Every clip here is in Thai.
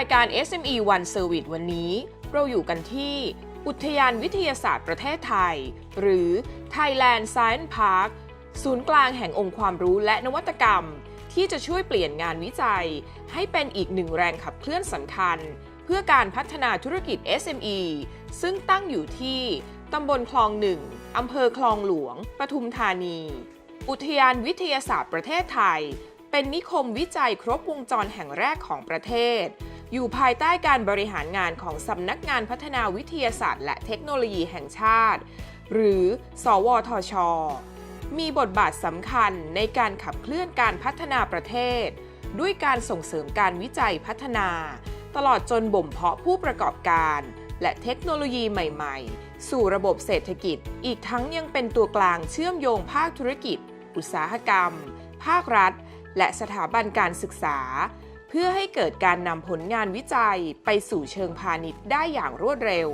ายการ SME One Service วันนี้ เราอยู่กันที่ อุทยานวิทยาศาสตร์ประเทศไทย หรือ Thailand Science Park ศูนย์กลางแห่งองค์ความรู้และนวัตกรรม ที่จะช่วยเปลี่ยนงานวิจัย ให้เป็นอีกหนึ่งแรงขับเคลื่อนสำคัญ เพื่อการพัฒนาธุรกิจ SME ซึ่งตั้งอยู่ที่ตำบลคลองหนึ่งอำเภอคลองหลวง ปทุมธานี อุทยานวิทยาศาสตร์ประเทศไทย เป็นนิคมวิจัยครบวงจรแห่งแรกของประเทศ อยู่ภายใต้การบริหารงานของสำนักงานพัฒนาวิทยาศาสตร์ และเทคโนโลยีแห่งชาติ หรือ สวทช มีบทบาทสำคัญในการขับเคลื่อนการพัฒนาประเทศ ด้วยการส่งเสริมการวิจัยพัฒนา ตลอดจนบ่มเพาะผู้ประกอบการ และเทคโนโลยีใหม่ ๆ สู่ระบบเศรษฐกิจ อีกทั้งยังเป็นตัวกลางเชื่อมโยงภาคธุรกิจ อุตสาหกรรม ภาครัฐ และสถาบันการศึกษา เพื่อให้เกิดการนำผลงานวิจัยไปสู่เชิงพาณิชย์ได้อย่างรวดเร็ว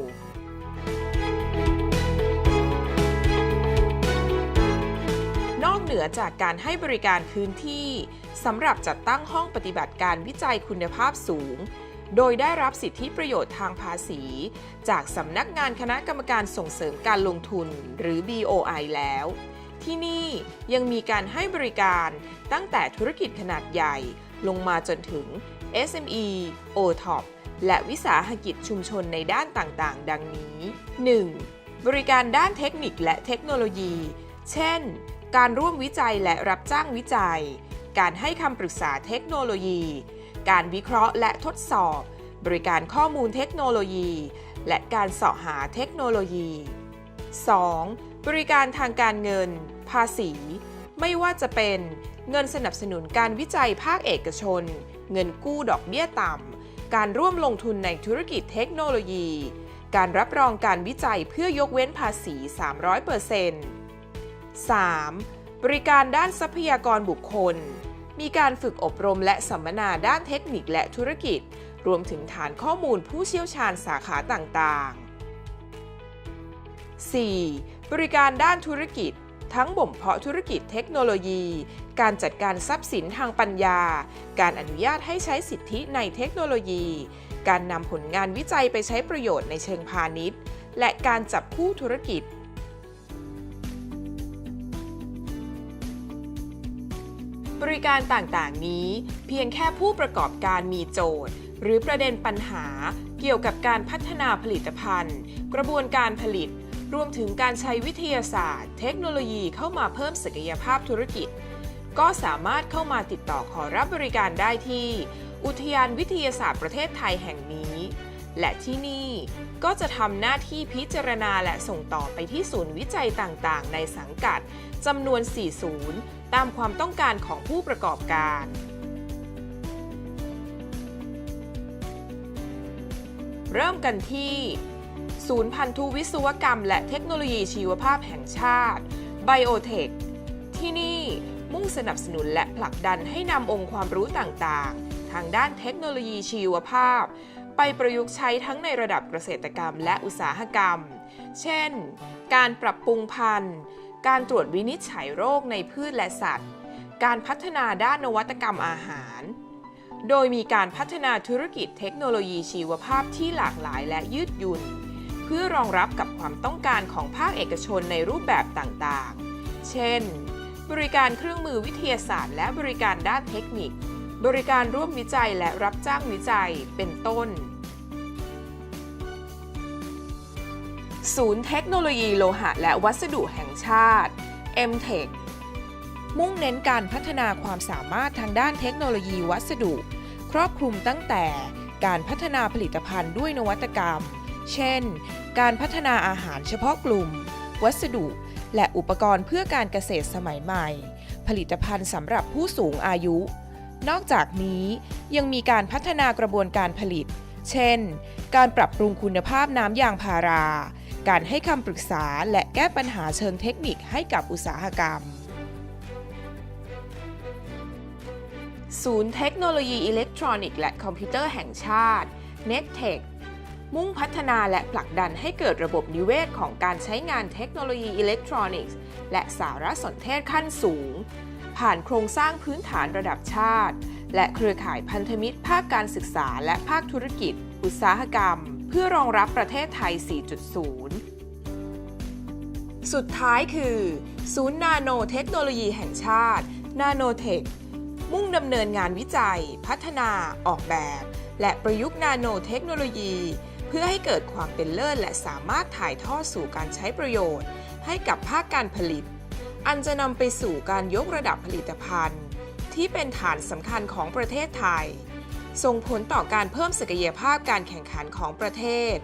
นอกเหนือจากการให้บริการพื้นที่สำหรับจัดตั้งห้องปฏิบัติการวิจัยคุณภาพสูง โดยได้รับสิทธิประโยชน์ทางภาษี จากสำนักงานคณะกรรมการส่งเสริมการลงทุนหรือ BOI แล้ว ที่นี่ยังมีการให้บริการตั้งแต่ธุรกิจขนาดใหญ่ ลงมาจนถึง SME OTOP และวิสาหกิจชุมชนในด้านต่างๆ ดังนี้ 1. บริการด้านเทคนิคและเทคโนโลยี เช่น การร่วมวิจัยและรับจ้างวิจัย การให้คำปรึกษาเทคโนโลยี การวิเคราะห์และทดสอบ บริการข้อมูลเทคโนโลยี และการเสาะหาเทคโนโลยี 2. บริการทางการเงิน ภาษี ไม่ว่าจะเป็น เงินสนับสนุนการวิจัยภาคเอกชน เงินกู้ดอกเบี้ยต่ำ การร่วมลงทุนในธุรกิจเทคโนโลยี การรับรองการวิจัยเพื่อยกเว้นภาษี 300% 3. บริการด้านทรัพยากรบุคคล มีการฝึกอบรมและสัมมนาด้านเทคนิคและธุรกิจ รวมถึงฐานข้อมูลผู้เชี่ยวชาญสาขาต่างๆ 4. บริการด้านธุรกิจ ทั้งบ่มเพาะธุรกิจเทคโนโลยี การจัดการทรัพย์สินทางปัญญา การอนุญาตให้ใช้สิทธิในเทคโนโลยี การนำผลงานวิจัยไปใช้ประโยชน์ในเชิงพาณิชย์ และการจับคู่ธุรกิจบริการต่างๆ นี้ เพียงแค่ผู้ประกอบการมีโจทย์ หรือประเด็นปัญหาเกี่ยวกับการพัฒนาผลิตภัณฑ์ กระบวนการผลิต รวมถึงการใช้วิทยาศาสตร์ เทคโนโลยีเข้ามาเพิ่มศักยภาพธุรกิจ ก็สามารถเข้ามาติดต่อขอรับบริการได้ที่ อุทยานวิทยาศาสตร์ประเทศไทยแห่งนี้ และที่นี่ก็จะทำหน้าที่พิจารณาและส่งต่อไปที่ศูนย์วิจัยต่างๆ ในสังกัดจำนวน 4 ศูนย์ ตามความต้องการของผู้ประกอบการเริ่มกันที่ ศูนย์พันธุวิศวกรรม และเทคโนโลยีชีวภาพแห่งชาติ Biotech ที่นี่มุ่งสนับสนุนและผลักดันให้นำองค์ความรู้ต่างๆ ทางด้านเทคโนโลยีชีวภาพ ไปประยุกต์ใช้ทั้งในระดับเกษตรกรรมและอุตสาหกรรม เช่น การปรับปรุงพันธุ์ การตรวจวินิจฉัยโรคในพืชและสัตว์ การพัฒนาด้านนวัตกรรมอาหาร โดยมีการพัฒนาธุรกิจเทคโนโลยีชีวภาพที่หลากหลายและยืดหยุ่น เพื่อรองรับกับความต้องการของภาคเอกชนในรูปแบบต่างๆ เช่น บริการเครื่องมือวิทยาศาสตร์ และบริการด้านเทคนิค บริการร่วมวิจัยและรับจ้างวิจัย เป็นต้น ศูนย์เทคโนโลยีโลหะและวัสดุแห่งชาติ MTech มุ่งเน้นการพัฒนาความสามารถทางด้านเทคโนโลยีวัสดุ ครอบคลุมตั้งแต่การพัฒนาผลิตภัณฑ์ด้วยนวัตกรรม เช่น การพัฒนาอาหารเฉพาะกลุ่ม วัสดุ และอุปกรณ์เพื่อการเกษตรสมัยใหม่ ผลิตภัณฑ์สำหรับผู้สูงอายุ นอกจากนี้ยังมีการพัฒนากระบวนการผลิต เช่น การปรับปรุงคุณภาพน้ำยางพารา การให้คำปรึกษาและแก้ปัญหาเชิงเทคนิคให้กับอุตสาหกรรมศูนย์เทคโนโลยีอิเล็กทรอนิกส์และคอมพิวเตอร์แห่งชาติ NetTech มุ่งพัฒนาและผลักดันให้เกิดระบบนิเวศของการใช้งานเทคโนโลยีอิเล็กทรอนิกส์ และสารสนเทศขั้นสูง ผ่านโครงสร้างพื้นฐานระดับชาติ และเครือข่ายพันธมิตรภาคการศึกษาและภาคธุรกิจ อุตสาหกรรม เพื่อรองรับประเทศไทย 4.0สุดท้ายคือ ศูนย์นาโนเทคโนโลยีแห่งชาติ นาโนเทค มุ่งดำเนินงานวิจัย พัฒนา ออกแบบ และประยุกต์นาโนเทคโนโลยี เพื่อให้เกิดความเป็นเลิศและสามารถถ่ายทอดสู่การใช้ประโยชน์ ให้กับภาคการผลิต อันจะนำไปสู่การยกระดับผลิตภัณฑ์ ที่เป็นฐานสำคัญของประเทศไทย ส่งผลต่อการเพิ่มศักยภาพการแข่งขันของประเทศ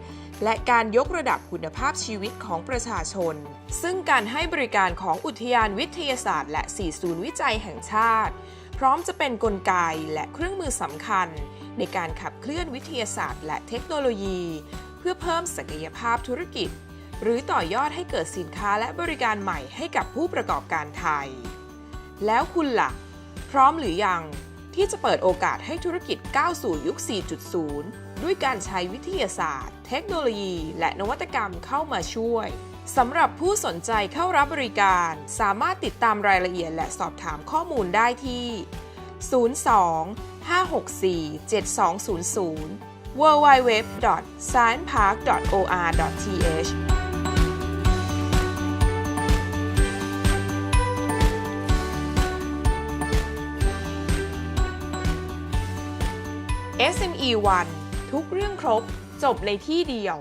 และการยกระดับคุณภาพชีวิตของประชาชน ซึ่งการให้บริการของอุทยานวิทยาศาสตร์ และ4ศูนย์วิจัยแห่งชาติ พร้อมจะเป็นนกลไกและเครื่องมือสำคัญ ในการขับเคลื่อนวิทยาศาสตร์ และเทคโนโลยี เพื่อเพิ่มศักยภาพธุรกิจ หรือต่อยอดให้เกิดสินค้าและบริการใหม่ให้กับผู้ประกอบการไทย แล้วคุณล่ะ พร้อมหรือยังที่จะเปิดโอกาสให้ธุรกิจก้าวสู่ยุค 4.0 ด้วยการใช้วิทยาศาสตร์ เทคโนโลยี และนวัตกรรมเข้ามาช่วยสำหรับผู้สนใจเข้ารับบริการ สามารถติดตามรายละเอียดและสอบถามข้อมูลได้ที่ 02 564 7200 www.sciencepark.or.th SME1 ทุกเรื่องครบจบในที่เดียว